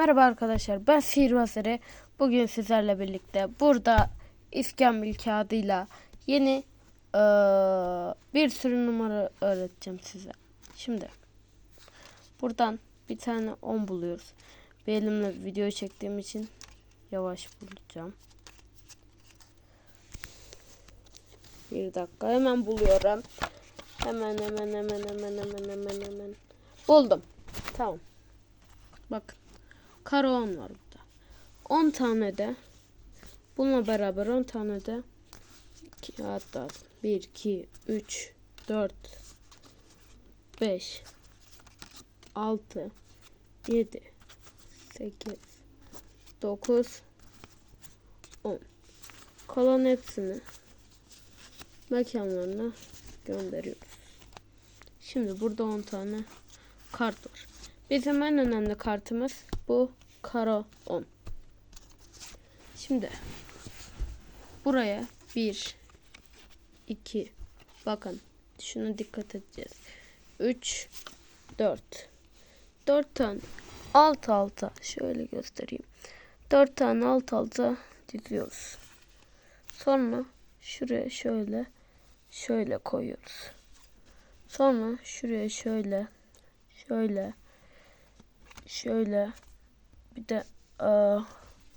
Merhaba arkadaşlar ben Sihirbazları. Bugün sizlerle birlikte burada iskambil kağıdıyla yeni eee, bir sürü numara öğreteceğim size. Şimdi buradan bir tane 10 buluyoruz. Bir elimle video çektiğim için yavaş bulacağım. Bir dakika hemen buluyorum. Hemen hemen hemen hemen hemen hemen hemen. Buldum. Tamam. Bakın. Karavan var burada. 10 tane de bununla beraber 10 tane de hatta 1 2 3 4 5 6 7 8 9 10 kalan hepsini mekanlarına gönderiyoruz. Şimdi burada 10 tane kart var. Bizim en önemli kartımız bu karo 10. Şimdi buraya 1 2 bakın şuna dikkat edeceğiz. 3 4 4 tane alt alta şöyle göstereyim. 4 tane alt alta diziyoruz. Sonra şuraya şöyle şöyle koyuyoruz. Sonra şuraya şöyle şöyle şöyle bir de eee,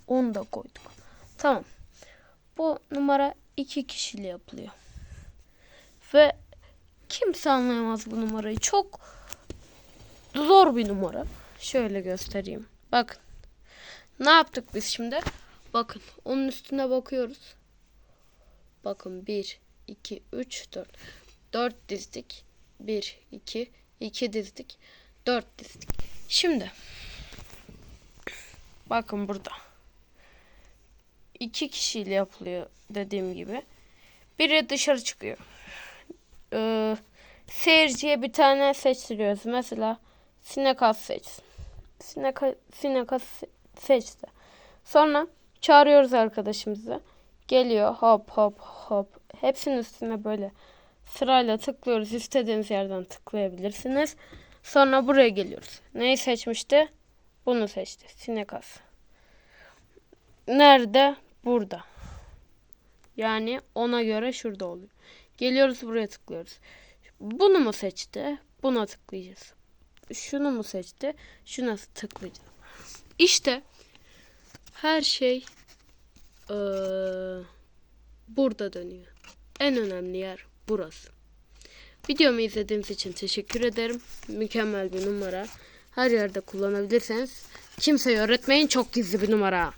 10 da koyduk. Tamam. Bu numara iki kişili yapılıyor. Ve kimse anlayamaz bu numarayı. Çok zor bir numara. Şöyle göstereyim. Bakın. Ne yaptık biz şimdi? Bakın. Onun üstüne bakıyoruz. Bakın 1, 2, 3, 4. 4 dizdik. 1, 2, 2 dizdik. 4 dizdik. Şimdi bakın burada. iki kişiyle yapılıyor dediğim gibi. Biri dışarı çıkıyor. Ee, seyirciye bir tane seçtiriyoruz. Mesela Sinekas seçsin. Sineka, Sinekas se- seçti. Sonra çağırıyoruz arkadaşımızı. Geliyor hop hop hop. Hepsinin üstüne böyle sırayla tıklıyoruz. İstediğiniz yerden tıklayabilirsiniz. Sonra buraya geliyoruz. Neyi seçmişti? Bunu seçti. Sinekas. Nerede? Burada. Yani ona göre şurada oluyor. Geliyoruz buraya tıklıyoruz. Bunu mu seçti? Buna tıklayacağız. Şunu mu seçti? Şuna tıklayacağız. İşte her şey eee, burada dönüyor. En önemli yer burası. Videomu izlediğiniz için teşekkür ederim. Mükemmel bir numara. Her yerde kullanabilirseniz kimseye öğretmeyin. Çok gizli bir numara.